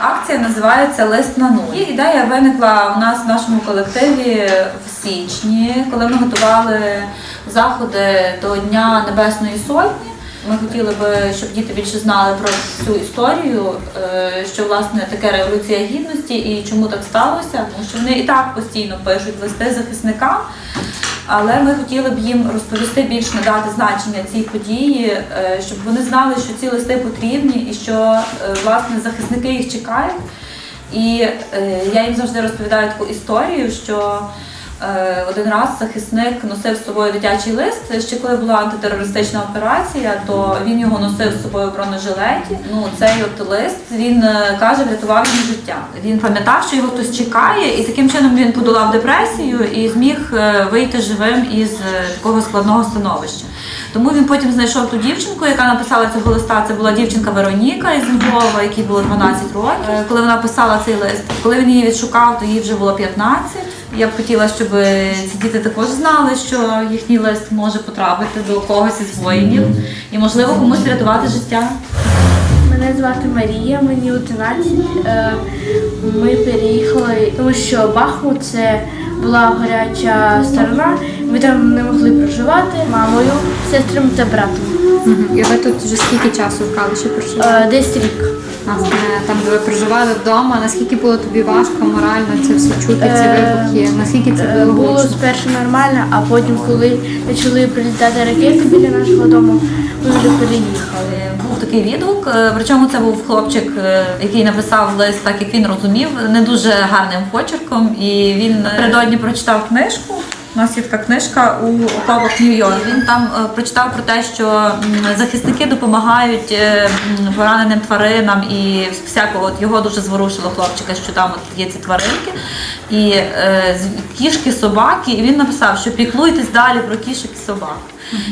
акція називається Лист на нуль. І ідея виникла у нас в нашому колективі в січні, коли ми готували заходи до Дня Небесної Сотні. Ми хотіли би, щоб діти більше знали про цю історію, е, що власне таке революція гідності і чому так сталося. Тому що вони і так постійно пишуть листи захисникам. Але ми хотіли б їм розповісти більш надати значення цій події, е, щоб вони знали, що ці листи потрібні і що е, власне захисники їх чекають. І е, я їм завжди розповідаю таку історію, що один раз захисник носив з собою дитячий лист. Ще коли була антитерористична операція, то він його носив з собою в бронежилеті. Ну цей от лист він е, каже, врятував йому життя. Він пам'ятав, що його хтось чекає, і таким чином він подолав депресію і зміг е, вийти живим із е, такого складного становища. Тому він потім знайшов ту дівчинку, яка написала цього листа. Це була дівчинка Вероніка із Львова, якій було 12 років. Е, Коли вона писала цей лист, коли він її відшукав, то їй вже було 15. Я б хотіла, щоб ці діти також знали, що їхній лист може потрапити до когось із воїнів і, можливо, комусь врятувати життя. Мене звати Марія, мені 11. Е, Ми переїхали, тому що Бахмут це була гаряча сторона. Ми там не могли проживати мамою, сестрами та братом. І ви тут вже скільки часу в Калиші проживали? Е, Десь рік. А, е, Там, де ви проживали вдома, наскільки було тобі важко морально це все чути, ці Е, вибухи? Наскільки це Е, було Було гучно? спершу нормально, а потім, коли почали прилітати ракети біля нашого дому, ми вже переїхали. Був такий відгук, е, причому це був хлопчик, е, який написав лист так, як він розумів, не дуже гарним почерком. І він напередодні прочитав книжку. У нас є така книжка у окопах Нью-Йорк. Він там е, прочитав про те, що м, захисники допомагають е, м, пораненим тваринам і всякого. От його дуже зворушило хлопчика, що там от є ці тваринки. І е, з- кішки, собаки. І він написав, що піклуйтесь далі про кішок і собак.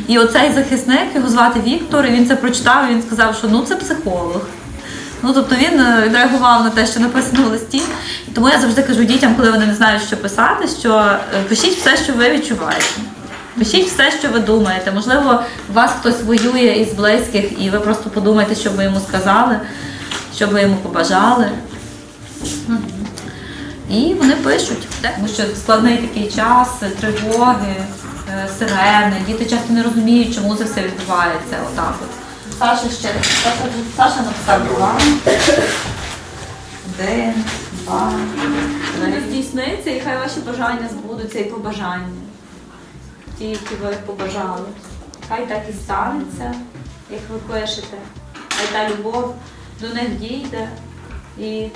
І оцей захисник, його звати Віктор, і він це прочитав, і він сказав, що ну це психолог. Ну, тобто він е, відреагував на те, що написано в листі. Тому я завжди кажу дітям, коли вони не знають, що писати, що е, пишіть все, що ви відчуваєте. Пишіть все, що ви думаєте. Можливо, вас хтось воює із близьких, і ви просто подумайте, що ви йому сказали, що ви йому побажали. І вони пишуть, тому що складний такий час, тривоги, е, сирени. Діти часто не розуміють, чому це все відбувається. Отак от. Саша ще Саша, Саша написав два. Один, два. Вони здійсниться, і хай ваші бажання збудуться і побажання. Ті, які ви побажали. Хай так і станеться, як ви пишете. Хай та любов до них дійде і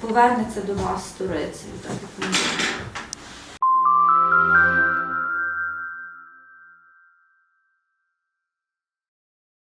повернеться до вас сторицею, як ви.